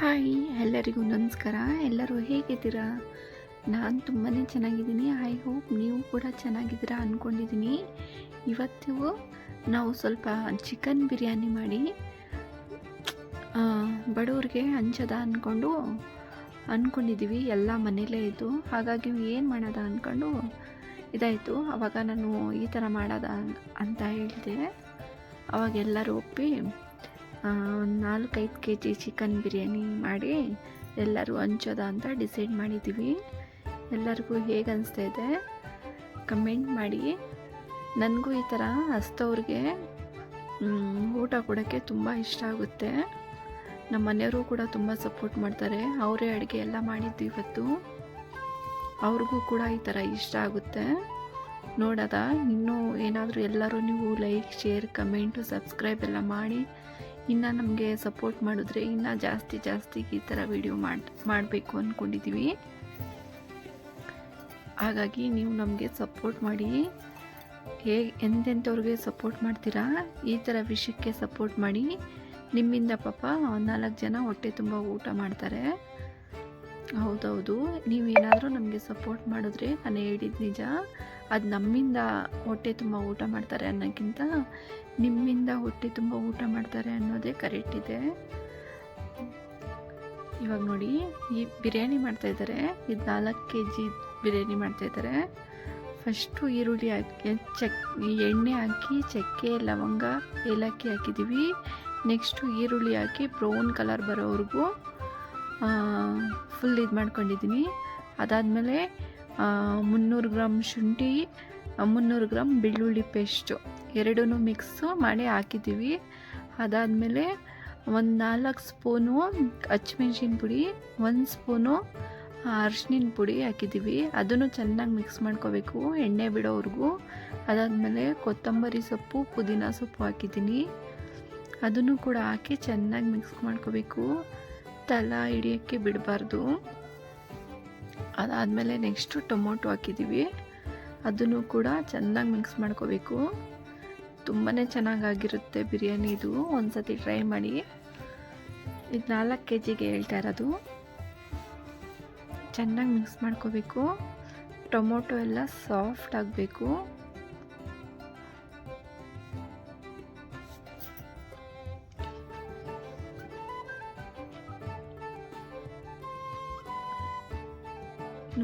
Hi, ಎಲ್ಲರಿಗೂ ನಮಸ್ಕಾರ. ಎಲ್ಲರೂ ಹೇಗಿದ್ದೀರಾ? ನಾನು ತುಂಬಾ ಚೆನ್ನಾಗಿದ್ದೀನಿ. ಐ ಹೋಪ್ ನೀವು ಕೂಡ ಚೆನ್ನಾಗಿದ್ದೀರಾ ಅಂದ್ಕೊಂಡಿದ್ದೀನಿ ಇವತ್ತು ನಾವು ಸ್ವಲ್ಪ ಚಿಕನ್ ಬಿರಿಯಾನಿ ಮಾಡಿ ಬಡವ್ರಿಗೆ ಹಂಚದ ಅಂದ್ಕೊಂಡು ಅಂದ್ಕೊಂಡಿದ್ದೀವಿ ಎಲ್ಲ ಮನೇಲೇ ಇದ್ದು. ಹಾಗಾಗಿ ಏನು ಮಾಡೋದ ಅಂದ್ಕೊಂಡು ಇದಾಯಿತು. ಆವಾಗ ನಾನು ಈ ಥರ ಮಾಡೋದ ಅಂತ ಹೇಳಿದೆ. ಅವಾಗ ಎಲ್ಲರೂ ಒಪ್ಪಿ ಒಂದು ನಾಲ್ಕೈದು ಕೆ ಜಿ ಚಿಕನ್ ಬಿರಿಯಾನಿ ಮಾಡಿ ಎಲ್ಲರೂ ಹಂಚೋದ ಅಂತ ಡಿಸೈಡ್ ಮಾಡಿದ್ದೀವಿ ಎಲ್ಲರಿಗೂ ಹೇಗೆ ಅನಿಸ್ತಾ ಇದೆ ಕಮೆಂಟ್ ಮಾಡಿ. ನನಗೂ ಈ ಥರ ಹಸ್ತವ್ರಿಗೆ ಊಟ ಕೊಡೋಕ್ಕೆ ತುಂಬ ಇಷ್ಟ ಆಗುತ್ತೆ. ನಮ್ಮ ಮನೆಯವರು ಕೂಡ ತುಂಬ ಸಪೋರ್ಟ್ ಮಾಡ್ತಾರೆ. ಅವರೇ ಅಡುಗೆ ಎಲ್ಲ ಮಾಡಿದ್ದು ಇವತ್ತು. ಅವ್ರಿಗೂ ಕೂಡ ಈ ಥರ ಇಷ್ಟ ಆಗುತ್ತೆ. ನೋಡೋದ. ಇನ್ನೂ ಏನಾದರೂ ಎಲ್ಲರೂ ನೀವು ಲೈಕ್ ಶೇರ್ ಕಮೆಂಟು ಸಬ್ಸ್ಕ್ರೈಬ್ ಎಲ್ಲ ಮಾಡಿ. ಇನ್ನು ನಮಗೆ ಸಪೋರ್ಟ್ ಮಾಡಿದ್ರೆ ಇನ್ನೂ ಜಾಸ್ತಿ ಜಾಸ್ತಿ ಈ ಥರ ವಿಡಿಯೋ ಮಾಡಿ, ಮಾಡಬೇಕು ಅಂದ್ಕೊಂಡಿದ್ದೀವಿ ಹಾಗಾಗಿ ನೀವು ನಮಗೆ ಸಪೋರ್ಟ್ ಮಾಡಿ. ಹೇಗೆ ಎಂತೆಂಥವ್ರಿಗೆ ಸಪೋರ್ಟ್ ಮಾಡ್ತೀರಾ? ಈ ಥರ ವಿಷಯಕ್ಕೆ ಸಪೋರ್ಟ್ ಮಾಡಿ. ನಿಮ್ಮಿಂದ ಪಾಪ ನಾಲ್ಕು ಜನ ಹೊಟ್ಟೆ ತುಂಬ ಊಟ ಮಾಡ್ತಾರೆ. ಹೌದೌದು. ನೀವೇನಾದರೂ ನಮಗೆ ಸಪೋರ್ಟ್ ಮಾಡಿದ್ರೆ ನಾನು ಹೇಳಿದ್ದು ನಿಜ. ಅದು ನಮ್ಮಿಂದ ಹೊಟ್ಟೆ ತುಂಬ ಊಟ ಮಾಡ್ತಾರೆ ಅನ್ನೋಕ್ಕಿಂತ ನಿಮ್ಮಿಂದ ಹೊಟ್ಟೆ ತುಂಬ ಊಟ ಮಾಡ್ತಾರೆ ಅನ್ನೋದೇ ಕರೆಕ್ಟ್ ಇದೆ. ಇವಾಗ ನೋಡಿ, ಈ ಬಿರಿಯಾನಿ ಮಾಡ್ತಾ ಇದ್ದಾರೆ ಇದು ನಾಲ್ಕು ಕೆ ಜಿ ಬಿರಿಯಾನಿ ಮಾಡ್ತಾ ಇದ್ದಾರೆ ಫಸ್ಟು ಈರುಳ್ಳಿ ಹಾಕಿ ಚಕ್ ಎಣ್ಣೆ ಹಾಕಿ, ಚಕ್ಕೆ, ಲವಂಗ, ಏಲಕ್ಕಿ ಹಾಕಿದ್ದೀವಿ ನೆಕ್ಸ್ಟು ಈರುಳ್ಳಿ ಹಾಕಿ, ಬ್ರೌನ್ ಕಲರ್ ಬರೋವರೆಗೂ ಫುಲ್ ಇದು ಮಾಡ್ಕೊಂಡಿದ್ದೀನಿ ಅದಾದಮೇಲೆ ಮುನ್ನೂರು ಗ್ರಾಮ್ ಶುಂಠಿ ಮುನ್ನೂರು ಗ್ರಾಮ್ ಬೆಳ್ಳುಳ್ಳಿ ಪೇಸ್ಟು. ಎರಡೂ ಮಿಕ್ಸು ಮಾಡಿ ಹಾಕಿದ್ದೀವಿ. ಅದಾದಮೇಲೆ ಒಂದು ನಾಲ್ಕು ಸ್ಪೂನು ಹಚ್ಮೆಣ್ಸಿನ ಪುಡಿ, ಒಂದು ಸ್ಪೂನು ಅರ್ಶಿನ ಪುಡಿ ಹಾಕಿದ್ದೀವಿ. ಅದನ್ನು ಚೆನ್ನಾಗಿ ಮಿಕ್ಸ್ ಮಾಡ್ಕೋಬೇಕು ಎಣ್ಣೆ ಬಿಡೋವರೆಗೂ. ಅದಾದಮೇಲೆ ಕೊತ್ತಂಬರಿ ಸೊಪ್ಪು, ಪುದೀನ ಸೊಪ್ಪು ಹಾಕಿದ್ದೀನಿ. ಅದನ್ನು ಕೂಡ ಹಾಕಿ ಚೆನ್ನಾಗಿ ಮಿಕ್ಸ್ ಮಾಡ್ಕೋಬೇಕು. ತಲಾ ಹಿಡಿಯೋಕ್ಕೆ ಬಿಡಬಾರ್ದು. ಅದಾದಮೇಲೆ ನೆಕ್ಸ್ಟು ಟೊಮೊಟೊ ಹಾಕಿದ್ದೀವಿ. ಅದನ್ನು ಕೂಡ ಚೆನ್ನಾಗಿ ಮಿಕ್ಸ್ ಮಾಡ್ಕೋಬೇಕು. ತುಂಬಾ ಚೆನ್ನಾಗಾಗಿರುತ್ತೆ ಬಿರಿಯಾನಿ ಇದು. ಒಂದು ಸತಿ ಟ್ರೈ ಮಾಡಿ. ಇದು ನಾಲ್ಕು ಕೆ ಜಿಗೆ ಹೇಳ್ತಾ ಇರೋದು. ಚೆನ್ನಾಗಿ ಮಿಕ್ಸ್ ಮಾಡ್ಕೋಬೇಕು. ಟೊಮೊಟೊ ಎಲ್ಲ ಸಾಫ್ಟ್ ಆಗಬೇಕು.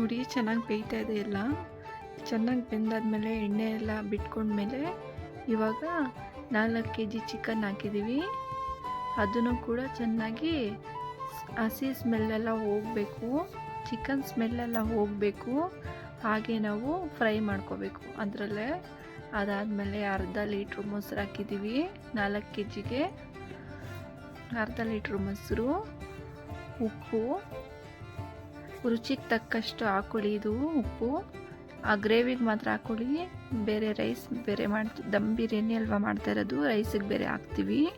ನೋಡಿ ಚೆನ್ನಾಗಿ ಬೇಯ್ತಾ ಇದೆ ಎಲ್ಲ. ಚೆನ್ನಾಗಿ ಬೆಂದಾದ್ಮೇಲೆ ಎಣ್ಣೆ ಎಲ್ಲ ಬಿಟ್ಕೊಂಡ್ಮೇಲೆ ಇವಾಗ ನಾಲ್ಕು ಕೆ ಜಿ ಚಿಕನ್ ಹಾಕಿದ್ದೀವಿ ಅದನ್ನು ಕೂಡ ಚೆನ್ನಾಗಿ ಹಸಿ ಸ್ಮೆಲ್ಲೆಲ್ಲ ಹೋಗಬೇಕು. ಚಿಕನ್ ಸ್ಮೆಲ್ಲೆಲ್ಲ ಹೋಗಬೇಕು. ಹಾಗೆ ನಾವು ಫ್ರೈ ಮಾಡ್ಕೋಬೇಕು ಅದರಲ್ಲೇ. ಅದಾದಮೇಲೆ ಅರ್ಧ ಲೀಟ್ರ್ ಮೊಸರು ಹಾಕಿದ್ದೀವಿ ನಾಲ್ಕು ಕೆ ಜಿಗೆ ಅರ್ಧ ಲೀಟ್ರ್ ಮೊಸರು, ಉಪ್ಪು ರುಚಿಗೆ ತಕ್ಕಷ್ಟು ಹಾಕೊಳ್ಳಿ. ಇದು ಉಪ್ಪು. ಆ ಗ್ರೇವಿಗೆ ಮಾತ್ರ ಹಾಕೊಳ್ಳಿ. ಬೇರೆ ರೈಸ್ ಬೇರೆ ಮಾಡ್ತೀವಿ ದಮ್ ಬಿರಿಯಾನಿ ಅಲ್ವಾ ಮಾಡ್ತಾ ಇರೋದು ರೈಸಿಗೆ ಬೇರೆ ಹಾಕ್ತೀವಿ.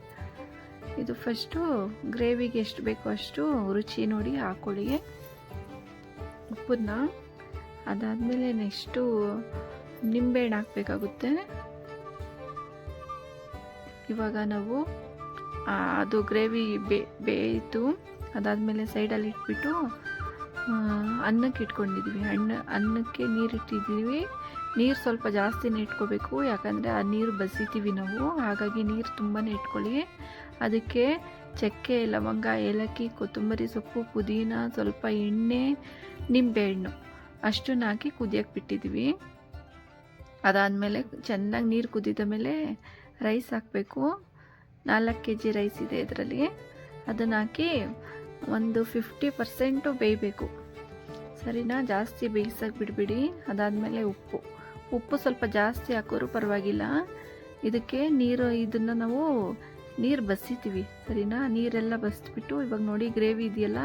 ಇದು ಫಸ್ಟು ಗ್ರೇವಿಗೆ ಎಷ್ಟು ಬೇಕೋ ಅಷ್ಟು ರುಚಿ ನೋಡಿ ಹಾಕೊಳ್ಳಿ. ಉಪ್ಪನ್ನ ಅದಾದಮೇಲೆ ನೆಕ್ಸ್ಟು ನಿಂಬೆಹಣ್ಣು ಹಾಕಬೇಕಾಗುತ್ತೆ. ಇವಾಗ ನಾವು ಅದು ಗ್ರೇವಿ ಬೇಯಿತು. ಅದಾದಮೇಲೆ ಸೈಡಲ್ಲಿ ಇಟ್ಬಿಟ್ಟು ಅನ್ನಕ್ಕೆ ಇಟ್ಕೊಂಡಿದ್ವಿ. ಹಣ್ಣು, ಅನ್ನಕ್ಕೆ ನೀರು ಇಟ್ಟಿದ್ದೀವಿ. ನೀರು ಸ್ವಲ್ಪ ಜಾಸ್ತಿನೇ ಇಟ್ಕೋಬೇಕು. ಯಾಕಂದರೆ ಆ ನೀರು ಬಸಿತೀವಿ ನಾವು. ಹಾಗಾಗಿ ನೀರು ತುಂಬಾ ಇಟ್ಕೊಳ್ಳಿ. ಅದಕ್ಕೆ ಚಕ್ಕೆ, ಲವಂಗ, ಏಲಕ್ಕಿ, ಕೊತ್ತಂಬರಿ ಸೊಪ್ಪು, ಪುದೀನ, ಸ್ವಲ್ಪ ಎಣ್ಣೆ, ನಿಂಬೆಹಣ್ಣು ಅಷ್ಟನ್ನ ಹಾಕಿ ಕುದಿಯೋಕ್ಕೆ ಬಿಟ್ಟಿದ್ದೀವಿ. ಅದಾದಮೇಲೆ ಚೆನ್ನಾಗಿ ನೀರು ಕುದಿದ ಮೇಲೆ ರೈಸ್ ಹಾಕಬೇಕು. ನಾಲ್ಕು ಕೆ ಜಿ ರೈಸ್ ಇದೆ ಇದರಲ್ಲಿ. ಅದನ್ನು ಹಾಕಿ ಒಂದು ಫಿಫ್ಟಿ ಪರ್ಸೆಂಟು ಬೇಯಬೇಕು. ಸರಿನಾ? ಜಾಸ್ತಿ ಬೇಯಿಸೋಕೆ ಬಿಡಬೇಡಿ. ಅದಾದಮೇಲೆ ಉಪ್ಪು. ಉಪ್ಪು ಸ್ವಲ್ಪ ಜಾಸ್ತಿ ಹಾಕೋರು ಪರವಾಗಿಲ್ಲ. ಇದಕ್ಕೆ ನೀರು, ಇದನ್ನು ನಾವು ನೀರು ಬಸಿತೀವಿ ಸರಿನಾ? ನೀರೆಲ್ಲ ಬಸ್ಬಿಟ್ಟು ಇವಾಗ ನೋಡಿ ಗ್ರೇವಿ ಇದೆಯಲ್ಲ?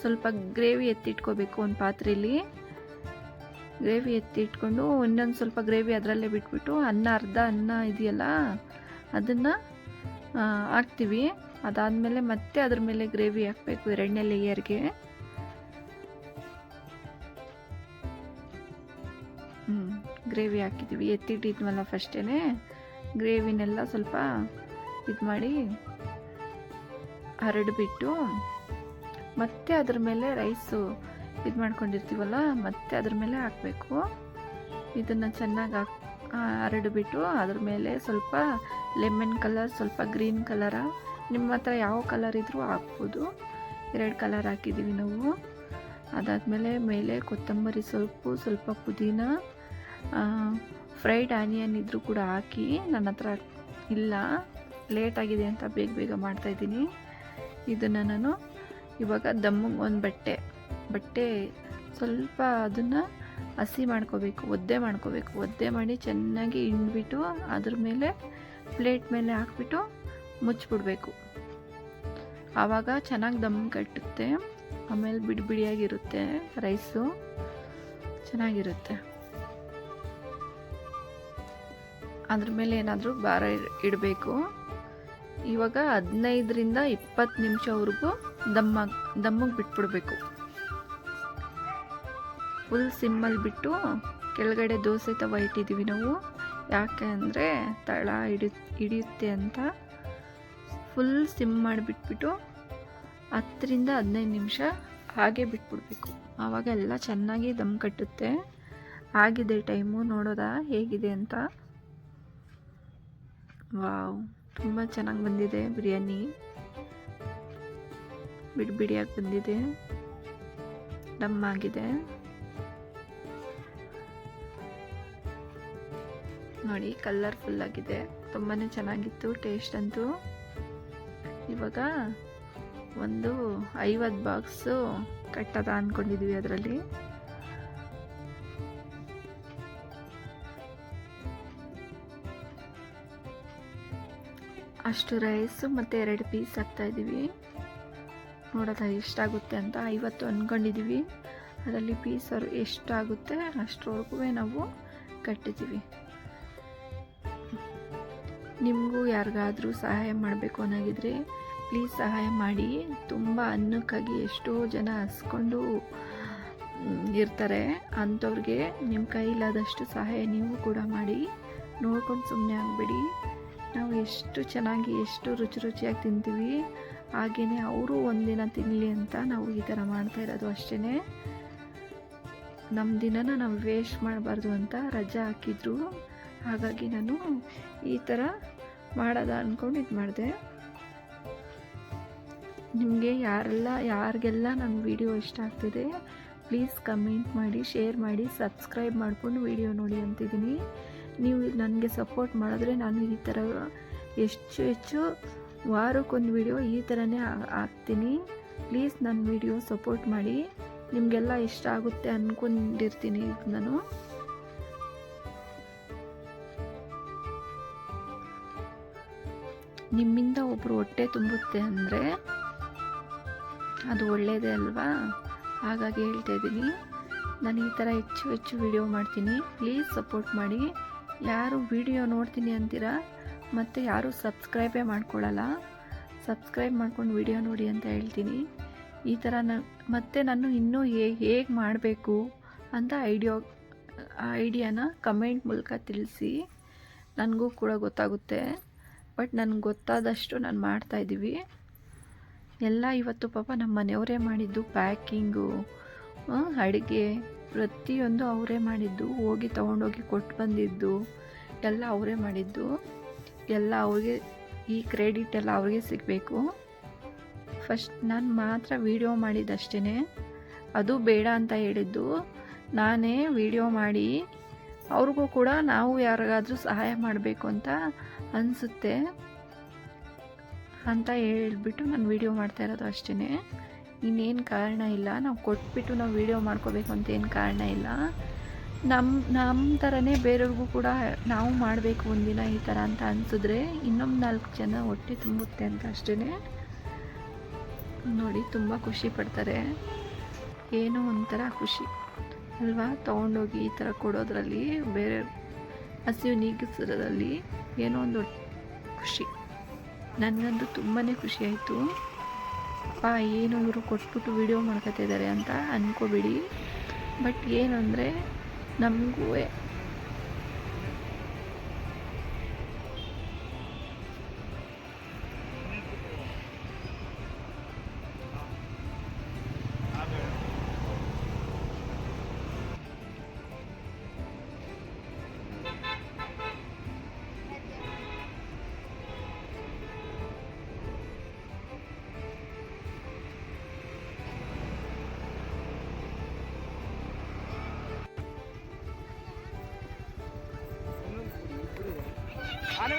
ಸ್ವಲ್ಪ ಗ್ರೇವಿ ಎತ್ತಿಟ್ಕೋಬೇಕು ಒಂದು ಪಾತ್ರೆಯಲ್ಲಿ ಗ್ರೇವಿ ಎತ್ತಿಟ್ಕೊಂಡು ಇನ್ನೊಂದು ಸ್ವಲ್ಪ ಗ್ರೇವಿ ಅದರಲ್ಲೇ ಬಿಟ್ಬಿಟ್ಟು ಅನ್ನ, ಅರ್ಧ ಅನ್ನ ಇದೆಯಲ್ಲ, ಅದನ್ನು ಹಾಕ್ತೀವಿ. ಅದಾದಮೇಲೆ ಮತ್ತೆ ಅದ್ರ ಮೇಲೆ ಗ್ರೇವಿ ಹಾಕಬೇಕು, ಎರಡನೇ ಲೇಯರ್ಗೆ ಹ್ಞೂ ಗ್ರೇವಿ ಹಾಕಿದ್ದೀವಿ ಎತ್ತಿಟ್ಟಿದ್ವಲ್ಲ ಫಸ್ಟೇ ಗ್ರೇವಿನೆಲ್ಲ ಸ್ವಲ್ಪ ಇದು ಮಾಡಿ ಹರಡಿಬಿಟ್ಟು ಮತ್ತೆ ಅದ್ರ ಮೇಲೆ ರೈಸು ಇದು ಮಾಡ್ಕೊಂಡಿರ್ತೀವಲ್ಲ, ಮತ್ತೆ ಅದ್ರ ಮೇಲೆ ಹಾಕಬೇಕು. ಇದನ್ನು ಚೆನ್ನಾಗಿ ಹಾಕ್ ಹರಡಿಬಿಟ್ಟು ಅದ್ರ ಮೇಲೆ ಸ್ವಲ್ಪ ಲೆಮನ್ ಕಲರ್ ಸ್ವಲ್ಪ ಗ್ರೀನ್ ಕಲರ ನಿಮ್ಮ ಹತ್ರ ಯಾವ ಕಲರ್ ಇದ್ರೂ ಹಾಕ್ಬೋದು. ಎರಡು ಕಲರ್ ಹಾಕಿದ್ದೀವಿ ನಾವು. ಅದಾದಮೇಲೆ ಮೇಲೆ ಕೊತ್ತಂಬರಿ ಸೊಪ್ಪು, ಸ್ವಲ್ಪ ಪುದೀನ ಫ್ರೈಡ್ ಆನಿಯನ್ ಇದ್ದರೂ ಕೂಡ ಹಾಕಿ ನನ್ನ ಹತ್ರ ಇಲ್ಲ ಲೇಟ್ ಆಗಿದೆ ಅಂತ ಬೇಗ ಬೇಗ ಮಾಡ್ತಾಯಿದ್ದೀನಿ ಇದನ್ನು ನಾನು ಇವಾಗ ದಮ್ಮಿಗೆ ಒಂದು ಬಟ್ಟೆ ಬಟ್ಟೆ ಸ್ವಲ್ಪ ಅದನ್ನು ಹಸಿ ಮಾಡ್ಕೋಬೇಕು, ಒದ್ದೆ ಮಾಡ್ಕೋಬೇಕು. ಒದ್ದೆ ಮಾಡಿ ಚೆನ್ನಾಗಿ ಹಿಂಡ್ಬಿಟ್ಟು ಅದ್ರ ಮೇಲೆ ಪ್ಲೇಟ್ ಮೇಲೆ ಹಾಕ್ಬಿಟ್ಟು ಮುಚ್ಚಿಬಿಡ್ಬೇಕು. ಆವಾಗ ಚೆನ್ನಾಗಿ ದಮ್ ಕಟ್ಟುತ್ತೆ. ಆಮೇಲೆ ಬಿಡಿ ಬಿಡಿಯಾಗಿರುತ್ತೆ ರೈಸು. ಚೆನ್ನಾಗಿರುತ್ತೆ. ಅದ್ರ ಮೇಲೆ ಏನಾದರೂ ಭಾರ ಇಡಬೇಕು. ಇವಾಗ ಹದಿನೈದರಿಂದ ಇಪ್ಪತ್ತು ನಿಮಿಷವರೆಗೂ ದಮ್ಮ ದಮ್ಮಗೆ ಬಿಟ್ಬಿಡ್ಬೇಕು. ಫುಲ್ ಸಿಮ್ಮಲ್ಲಿ ಬಿಟ್ಟು ಕೆಳಗಡೆ ದೋಸೆ ತವ ಇಟ್ಟಿದ್ದೀವಿ ನಾವು. ಯಾಕೆ ಅಂದರೆ ತಳ ಹಿಡಿ, ಹಿಡಿಯುತ್ತೆ ಅಂತ. ಫುಲ್ ಸಿಮ್ ಮಾಡಿಬಿಟ್ಬಿಟ್ಟು ಹತ್ತರಿಂದ ಹದಿನೈದು ನಿಮಿಷ ಹಾಗೆ ಬಿಟ್ಬಿಡ್ಬೇಕು. ಆವಾಗ ಎಲ್ಲ ಚೆನ್ನಾಗಿ ದಮ್ ಕಟ್ಟುತ್ತೆ. ಆಗಿದೆ ಟೈಮು, ನೋಡೋದಾ ಹೇಗಿದೆ ಅಂತ. ವಾವ್, ತುಂಬ ಚೆನ್ನಾಗಿ ಬಂದಿದೆ ಬಿರಿಯಾನಿ. ಬಿಡಿ ಬಿಡಿಯಾಗಿ ಬಂದಿದೆ. ದಮ್ ಆಗಿದೆ. ನೋಡಿ ಕಲರ್ಫುಲ್ ಆಗಿದೆ. ತುಂಬಾ ಚೆನ್ನಾಗಿತ್ತು ಟೇಸ್ಟ್ ಅಂತೂ. ಇವಾಗ ಒಂದು ಐವತ್ತು ಬಾಕ್ಸು ಕಟ್ಟದ ಅಂದ್ಕೊಂಡಿದ್ವಿ ಅದರಲ್ಲಿ. ಅಷ್ಟು ರೈಸು ಮತ್ತು ಎರಡು ಪೀಸ್ ಹಾಕ್ತಾಯಿದ್ದೀವಿ ನೋಡೋದ ಎಷ್ಟಾಗುತ್ತೆ ಅಂತ ಐವತ್ತು ಅಂದ್ಕೊಂಡಿದ್ದೀವಿ ಅದರಲ್ಲಿ ಪೀಸ್ ಎಷ್ಟಾಗುತ್ತೆ ಅಷ್ಟರವರೆಗೂ ನಾವು ಕಟ್ಟಿದ್ದೀವಿ ನಿಮಗೂ ಯಾರಿಗಾದರೂ ಸಹಾಯ ಮಾಡಬೇಕು ಅನ್ನೋಗಿದ್ರೆ ಪ್ಲೀಸ್ ಸಹಾಯ ಮಾಡಿ. ತುಂಬ ಅನ್ನಕ್ಕಾಗಿ ಎಷ್ಟೋ ಜನ ಹಸ್ಕೊಂಡು ಇರ್ತಾರೆ. ಅಂಥವ್ರಿಗೆ ನಿಮ್ಮ ಕೈಲಾದಷ್ಟು ಸಹಾಯ ನೀವು ಕೂಡ ಮಾಡಿ. ನೋಡ್ಕೊಂಡು ಸುಮ್ಮನೆ ಆಗಬೇಡಿ. ನಾವು ಎಷ್ಟು ಚೆನ್ನಾಗಿ, ಎಷ್ಟು ರುಚಿ ರುಚಿಯಾಗಿ ತಿಂತೀವಿ ಹಾಗೆಯೇ ಅವರು ಒಂದಿನ ತಿನ್ನಲಿ ಅಂತ ನಾವು ಈ ಥರ ಮಾಡ್ತಾ ಇರೋದು ಅಷ್ಟೇ ನಮ್ಮ ದಿನನ ನಾವು ವೇಸ್ಟ್ ಮಾಡಬಾರ್ದು ಅಂತ ರಜಾ ಹಾಕಿದ್ರು. ಹಾಗಾಗಿ ನಾನು ಈ ಥರ ಮಾಡೋದ ಅಂದ್ಕೊಂಡು ಇದು ಮಾಡಿದೆ. ನಿಮಗೆ ಯಾರೆಲ್ಲ, ಯಾರಿಗೆಲ್ಲ ನನ್ನ ವಿಡಿಯೋ ಇಷ್ಟ ಆಗ್ತಿದೆ ಪ್ಲೀಸ್ ಕಮೆಂಟ್ ಮಾಡಿ ಶೇರ್ ಮಾಡಿ ಸಬ್ಸ್ಕ್ರೈಬ್ ಮಾಡಿಕೊಂಡು ವಿಡಿಯೋ ನೋಡಿ ಅಂತಿದ್ದೀನಿ. ನೀವು ನನಗೆ ಸಪೋರ್ಟ್ ಮಾಡಿದ್ರೆ ನಾನು ಈ ಥರ ಹೆಚ್ಚು ಹೆಚ್ಚು ವಾರಕ್ಕೊಂದು ವಿಡಿಯೋ ಈ ಥರನೇ ಹಾಕ್ತೀನಿ. ಪ್ಲೀಸ್ ನನ್ನ ವಿಡಿಯೋ ಸಪೋರ್ಟ್ ಮಾಡಿ. ನಿಮಗೆಲ್ಲ ಇಷ್ಟ ಆಗುತ್ತೆ ಅಂದ್ಕೊಂಡಿರ್ತೀನಿ ನಾನು. ನಿಮ್ಮಿಂದ ಒಬ್ಬರು ಹೊಟ್ಟೆ ತುಂಬುತ್ತೆ ಅಂದರೆ ಅದು ಒಳ್ಳೆಯದೇ ಅಲ್ವಾ? ಹಾಗಾಗಿ ಹೇಳ್ತಾ ಇದ್ದೀನಿ. ನಾನು ಈ ಥರ ಹೆಚ್ಚು ಹೆಚ್ಚು ವಿಡಿಯೋ ಮಾಡ್ತೀನಿ. ಪ್ಲೀಸ್ ಸಪೋರ್ಟ್ ಮಾಡಿ. ಯಾರು ವಿಡಿಯೋ ನೋಡ್ತೀನಿ ಅಂತೀರಾ? ಮತ್ತು ಯಾರು ಸಬ್ಸ್ಕ್ರೈಬೇ ಮಾಡ್ಕೊಳ್ಳಲ್ಲ? ಸಬ್ಸ್ಕ್ರೈಬ್ ಮಾಡ್ಕೊಂಡು ವಿಡಿಯೋ ನೋಡಿ ಅಂತ ಹೇಳ್ತೀನಿ. ಈ ಥರ ನ, ಮತ್ತು ನಾನು ಇನ್ನೂ ಹೇಗೆ ಮಾಡಬೇಕು ಅಂತ ಐಡಿಯೋ ಐಡಿಯಾನ ಕಮೆಂಟ್ ಮೂಲಕ ತಿಳಿಸಿ. ನನಗೂ ಕೂಡ ಗೊತ್ತಾಗುತ್ತೆ. ಬಟ್ ನನಗೆ ಗೊತ್ತಾದಷ್ಟು ನಾನು ಮಾಡ್ತಾಯಿದ್ದೀವಿ ಎಲ್ಲ ಇವತ್ತು ಪಾಪ ನಮ್ಮ ಮನೆಯವರೇ ಮಾಡಿದ್ದು ಪ್ಯಾಕಿಂಗು ಅಡುಗೆ ಪ್ರತಿಯೊಂದು ಅವರೇ ಮಾಡಿದ್ದು, ಹೋಗಿ ತೊಗೊಂಡೋಗಿ ಕೊಟ್ಟು ಬಂದಿದ್ದು, ಎಲ್ಲ ಅವರೇ ಮಾಡಿದ್ದು. ಎಲ್ಲ ಅವ್ರಿಗೆ ಈ ಕ್ರೆಡಿಟ್ ಎಲ್ಲ ಅವ್ರಿಗೆ ಸಿಗಬೇಕು. ಫಸ್ಟ್ ನಾನು ಮಾತ್ರ ವೀಡಿಯೋ ಮಾಡಿದ್ದಷ್ಟೇ ಅದು ಬೇಡ ಅಂತ ಹೇಳಿದ್ದು. ನಾನೇ ವೀಡಿಯೋ ಮಾಡಿ, ಅವ್ರಿಗೂ ಕೂಡ ನಾವು ಯಾರಿಗಾದರೂ ಸಹಾಯ ಮಾಡಬೇಕು ಅಂತ ಅನಿಸುತ್ತೆ. ಅಂತ ಹೇಳ್ಬಿಟ್ಟು ನಾನು ವೀಡಿಯೋ ಮಾಡ್ತಾ ಇರೋದು ಅಷ್ಟೇ ಇನ್ನೇನು ಕಾರಣ ಇಲ್ಲ. ನಾವು ಕೊಟ್ಬಿಟ್ಟು ನಾವು ವೀಡಿಯೋ ಮಾಡ್ಕೋಬೇಕು ಅಂತ ಏನು ಕಾರಣ ಇಲ್ಲ. ನಮ್ಮ ನಮ್ಮ ಥರನೇ ಬೇರೆಯವ್ರಿಗೂ ಕೂಡ ನಾವು ಮಾಡಬೇಕು ಒಂದಿನ ಈ ಥರ ಅಂತ ಅನಿಸಿದ್ರೆ ಇನ್ನೊಂದು ನಾಲ್ಕು ಜನ ಹೊಟ್ಟೆ ತುಂಬುತ್ತೆ ಅಂತ ಅಷ್ಟೇ ನೋಡಿ, ತುಂಬ ಖುಷಿ ಪಡ್ತಾರೆ. ಏನೋ ಒಂಥರ ಖುಷಿ. ಅಲ್ವಾ? ತೊಗೊಂಡೋಗಿ ಈ ಥರ ಕೊಡೋದ್ರಲ್ಲಿ ಬೇರೆ ಹಸಿವು ನೀಗಿಸಿರೋದ್ರಲ್ಲಿ ಏನೋ ಒಂದು ಖುಷಿ. ನನಗಂತೂ ತುಂಬಾ ಖುಷಿಯಾಯಿತು ಪಾ, ಏನು ಇವರು ಕೊಟ್ಬಿಟ್ಟು ವಿಡಿಯೋ ಮಾಡ್ಕೊತಿದ್ದಾರೆ ಅಂತ ಅಂದ್ಕೋಬೇಡಿ ಬಟ್ ಏನಂದರೆ, ನಮಗೂ Ano